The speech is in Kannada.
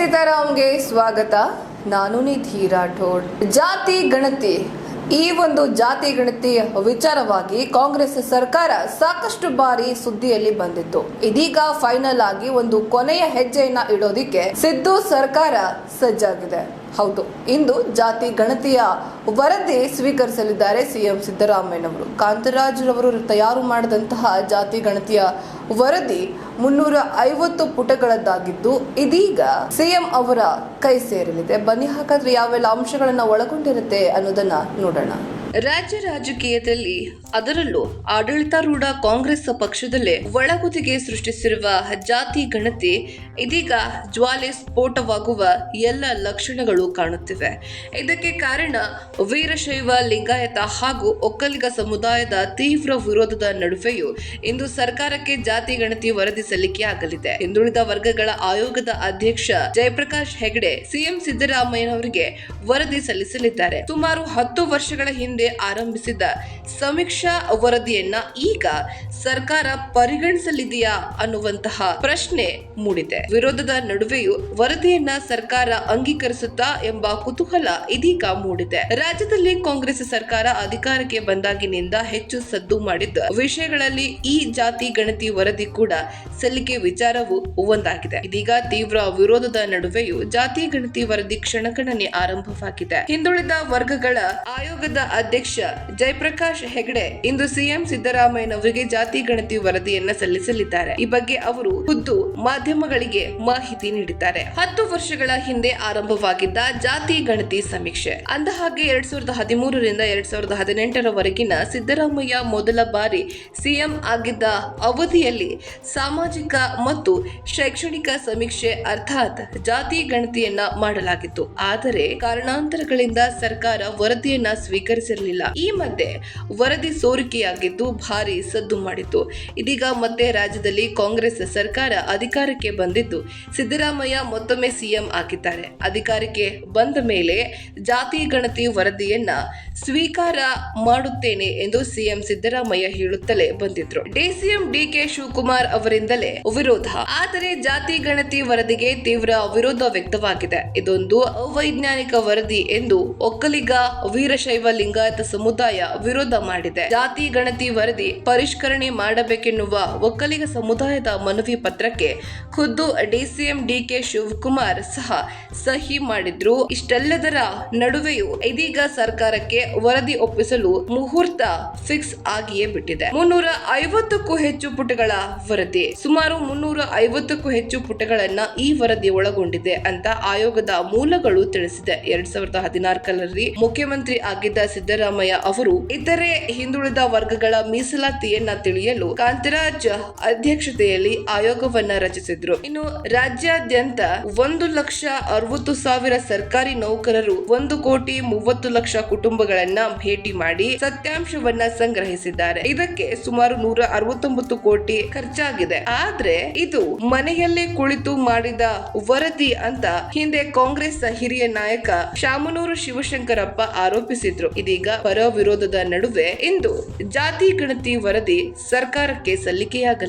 ಸೀತಾರಾಮ್ಗೆ ಸ್ವಾಗತ. ನಾನು ನಿಧಿ ರಾಠೋಡ್. ಜಾತಿ ಗಣತಿ. ಈ ಒಂದು ಜಾತಿ ಗಣತಿ ವಿಚಾರವಾಗಿ ಕಾಂಗ್ರೆಸ್ ಸರ್ಕಾರ ಸಾಕಷ್ಟು ಬಾರಿ ಸುದ್ದಿಯಲ್ಲಿ ಬಂದಿತ್ತು. ಇದೀಗ ಫೈನಲ್ ಆಗಿ ಒಂದು ಕೊನೆಯ ಹೆಜ್ಜೆಯನ್ನ ಇಡೋದಿಕ್ಕೆ ಸಿದ್ದು ಸರ್ಕಾರ ಸಜ್ಜಾಗಿದೆ. ಹೌದು, ಇಂದು ಜಾತಿ ಗಣತಿಯ ವರದಿ ಸ್ವೀಕರಿಸಲಿದ್ದಾರೆ ಸಿಎಂ ಸಿದ್ದರಾಮಯ್ಯನವರು. ಕಾಂತರಾಜ್ ಅವರು ತಯಾರು ಮಾಡಿದಂತಹ ಜಾತಿ ಗಣತಿಯ ವರದಿ ಮುನ್ನೂರ ಐವತ್ತು ಪುಟಗಳದ್ದಾಗಿದ್ದು ಇದೀಗ ಸಿಎಂ ಅವರ ಕೈ ಸೇರಲಿದೆ. ಬನ್ನಿ ಹಾಗಾದ್ರೆ ಯಾವೆಲ್ಲ ಅಂಶಗಳನ್ನ ಒಳಗೊಂಡಿರುತ್ತೆ ಅನ್ನೋದನ್ನ ನೋಡೋಣ. ರಾಜ್ಯ ರಾಜಕೀಯದಲ್ಲಿ ಅದರಲ್ಲೂ ಆಡಳಿತಾರೂಢ ಕಾಂಗ್ರೆಸ್ ಪಕ್ಷದಲ್ಲೇ ಒಳಗುದಿಗೆ ಸೃಷ್ಟಿಸಿರುವ ಜಾತಿ ಗಣತಿ, ಇದೀಗ ಜ್ವಾಲೆ ಸ್ಫೋಟವಾಗುವ ಎಲ್ಲ ಲಕ್ಷಣಗಳು ಕಾಣುತ್ತಿವೆ. ಇದಕ್ಕೆ ಕಾರಣ ವೀರಶೈವ ಲಿಂಗಾಯತ ಹಾಗೂ ಒಕ್ಕಲಿಗ ಸಮುದಾಯದ ತೀವ್ರ ವಿರೋಧದ ನಡುವೆಯೂ ಇಂದು ಸರ್ಕಾರಕ್ಕೆ ಜಾತಿ ಗಣತಿ ವರದಿ ಸಲ್ಲಿಕೆಯಾಗಲಿದೆ ಹಿಂದುಳಿದ ವರ್ಗಗಳ ಆಯೋಗದ ಅಧ್ಯಕ್ಷ ಜಯಪ್ರಕಾಶ್ ಹೆಗಡೆ, ಸಿಎಂ ಸಿದ್ದರಾಮಯ್ಯನವರಿಗೆ ವರದಿ ಸಲ್ಲಿಸಲಿದ್ದಾರೆ. ಸುಮಾರು ಹತ್ತು ವರ್ಷಗಳ ಹಿಂದೆ ಆರಂಭಿಸಿದ ಸಮೀಕ್ಷಾ ವರದಿಯನ್ನ ಈಗ ಸರ್ಕಾರ ಪರಿಗಣಿಸಲಿದೆಯಾ ಅನ್ನುವಂತಹ ಪ್ರಶ್ನೆ ಮೂಡಿದೆ. ವಿರೋಧದ ನಡುವೆಯೂ ವರದಿಯನ್ನ ಸರ್ಕಾರ ಅಂಗೀಕರಿಸುತ್ತಾ ಎಂಬ ಕುತೂಹಲ ಇದೀಗ ಮೂಡಿದೆ. ರಾಜ್ಯದಲ್ಲಿ ಕಾಂಗ್ರೆಸ್ ಸರ್ಕಾರ ಅಧಿಕಾರಕ್ಕೆ ಬಂದಾಗಿನಿಂದ ಹೆಚ್ಚು ಸದ್ದು ಮಾಡಿದ್ದ ವಿಷಯಗಳಲ್ಲಿ ಈ ಜಾತಿ ಗಣತಿ ವರದಿ ಕೂಡ ಸಲ್ಲಿಕೆ ವಿಚಾರವು ಒಂದಾಗಿದೆ. ಇದೀಗ ತೀವ್ರ ವಿರೋಧದ ನಡುವೆಯೂ ಜಾತಿ ಗಣತಿ ವರದಿ ಕ್ಷಣಗಣನೆ ಆರಂಭವಾಗಿದೆ. ಹಿಂದುಳಿದ ವರ್ಗಗಳ ಆಯೋಗದ ಅಧ್ಯಕ್ಷ ಜಯಪ್ರಕಾಶ್ ಹೆಗಡೆ ಇಂದು ಸಿಎಂ ಸಿದ್ದರಾಮಯ್ಯನವರಿಗೆ ಜಾತಿ ಗಣತಿ ವರದಿಯನ್ನ ಸಲ್ಲಿಸಲಿದ್ದಾರೆ. ಈ ಬಗ್ಗೆ ಅವರು ಖುದ್ದು ಮಾಧ್ಯಮಗಳಿಗೆ ಮಾಹಿತಿ ನೀಡಿದ್ದಾರೆ. ಹತ್ತು ವರ್ಷಗಳ ಹಿಂದೆ ಆರಂಭವಾಗಿದ್ದ ಜಾತಿ ಗಣತಿ ಸಮೀಕ್ಷೆ. ಅಂದಹಾಗೆ ಎರಡ್ ಸಾವಿರದ ಹದಿಮೂರರಿಂದ ಎರಡ್ ಸಾವಿರದ ಹದಿನೆಂಟರವರೆಗಿನ ಸಿದ್ದರಾಮಯ್ಯ ಮೊದಲ ಬಾರಿ ಸಿಎಂ ಆಗಿದ್ದ ಅವಧಿಯಲ್ಲಿ ಸಾಮಾಜಿಕ ಮತ್ತು ಶೈಕ್ಷಣಿಕ ಸಮೀಕ್ಷೆ ಅರ್ಥಾತ್ ಜಾತಿ ಗಣತಿಯನ್ನ ಮಾಡಲಾಗಿತ್ತು. ಆದರೆ ಕಾರಣಾಂತರಗಳಿಂದ ಸರ್ಕಾರ ವರದಿಯನ್ನ ಸ್ವೀಕರಿಸಿರಲಿಲ್ಲ ಈ ಮಧ್ಯೆ ವರದಿ ಸೋರಿಕೆಯಾಗಿದ್ದು ಭಾರಿ ಸದ್ದು ಮಾಡಿತ್ತು. ಇದೀಗ ಮತ್ತೆ ರಾಜ್ಯದಲ್ಲಿ ಕಾಂಗ್ರೆಸ್ ಸರ್ಕಾರ ಅಧಿಕಾರಕ್ಕೆ ಬಂದಿದ್ದು ಸಿದ್ದರಾಮಯ್ಯ ಮತ್ತೊಮ್ಮೆ ಸಿಎಂ ಆಗಿದ್ದಾರೆ. ಅಧಿಕಾರಕ್ಕೆ ಬಂದ ಮೇಲೆ ಜಾತಿ ಗಣತಿ ವರದಿಯನ್ನ ಸ್ವೀಕಾರ ಮಾಡುತ್ತೇನೆ ಎಂದು ಸಿಎಂ ಸಿದ್ದರಾಮಯ್ಯ ಹೇಳುತ್ತಲೇ ಬಂದಿದ್ರು. ಡಿಸಿಎಂ ಡಿಕೆ ಶಿವಕುಮಾರ್ ಅವರಿಂದಲೇ ವಿರೋಧ. ಆದರೆ ಜಾತಿ ಗಣತಿ ವರದಿಗೆ ತೀವ್ರ ವಿರೋಧ ವ್ಯಕ್ತವಾಗಿದೆ. ಇದೊಂದು ಅವೈಜ್ಞಾನಿಕ ವರದಿ ಎಂದು ಒಕ್ಕಲಿಗ ವೀರಶೈವ ಲಿಂಗಾಯತ ಸಮುದಾಯ ವಿರೋಧ ಮಾಡಿದೆ. ಜಾತಿ, ಗಣತಿ, ವರದಿ ಪರಿಷ್ಕರಣೆ ಮಾಡಬೇಕೆನ್ನುವ ಒಕ್ಕಲಿಗ ಸಮುದಾಯದ ಮನವಿ ಪತ್ರಕ್ಕೆ ಖುದ್ದು ಡಿಸಿಎಂ ಡಿಕೆ ಶಿವಕುಮಾರ್ ಸಹ ಸಹಿ ಮಾಡಿದ್ರು. ಇಷ್ಟೆಲ್ಲದರ ನಡುವೆಯೂ ಇದೀಗ ಸರ್ಕಾರಕ್ಕೆ ವರದಿ ಒಪ್ಪಿಸಲು ಮುಹೂರ್ತ ಫಿಕ್ಸ್ ಆಗಿಯೇ ಬಿಟ್ಟಿದೆ. ಮುನ್ನೂರ ಐವತ್ತಕ್ಕೂ ಹೆಚ್ಚು ಪುಟಗಳ ವರದಿ. ಸುಮಾರು ಮುನ್ನೂರ ಐವತ್ತಕ್ಕೂ ಹೆಚ್ಚು ಪುಟಗಳನ್ನ ಈ ವರದಿ ಒಳಗೊಂಡಿದೆ ಅಂತ ಆಯೋಗದ ಮೂಲಗಳು ತಿಳಿಸಿದೆ. ಎರಡ್ ಸಾವಿರದ ಹದಿನಾಲ್ಕರಲ್ಲಿ ಮುಖ್ಯಮಂತ್ರಿ ಆಗಿದ್ದ ಸಿದ್ದರಾಮಯ್ಯ ಅವರು ಇತರೆ ಹಿಂದುಳಿದ ವರ್ಗಗಳ ಮೀಸಲಾತಿಯನ್ನ ತಿಳಿಯಲು ಕಾಂತರಾಜ್ ಅಧ್ಯಕ್ಷತೆಯಲ್ಲಿ ಆಯೋಗವನ್ನ ರಚಿಸಿದ್ರು. ಇನ್ನು ರಾಜ್ಯಾದ್ಯಂತ ಒಂದು ಲಕ್ಷ ಅರವತ್ತು ಸಾವಿರ ಸರ್ಕಾರಿ ನೌಕರರು, ಒಂದು ಕೋಟಿ ಮೂವತ್ತು ಲಕ್ಷ ಕುಟುಂಬಗಳನ್ನ ಭೇಟಿ ಮಾಡಿ ಸತ್ಯಾಂಶವನ್ನ ಸಂಗ್ರಹಿಸಿದ್ದಾರೆ. ಇದಕ್ಕೆ ಸುಮಾರು ನೂರ ಅರವತ್ತೊಂಬತ್ತು ಕೋಟಿ ಖರ್ಚಾಗಿದೆ. ಆದ್ರೆ ಇದು ಮನೆಯಲ್ಲೇ ಕುಳಿತು ಮಾಡಿದ ವರದಿ ಅಂತ ಹಿಂದೆ ಕಾಂಗ್ರೆಸ್ ಹಿರಿಯ ನಾಯಕ ಶಾಮನೂರು ಶಿವಶಂಕರಪ್ಪ ಆರೋಪಿಸಿದ್ರು. ಇದೀಗ ಪರ ವಿರೋಧದ ನಡುವೆ ಇಂದು ಜಾತಿ ಗಣತಿ ವರದಿ ಸರ್ಕಾರಕ್ಕೆ ಸಲ್ಲಿಕೆಯಾಗಲಿದೆ.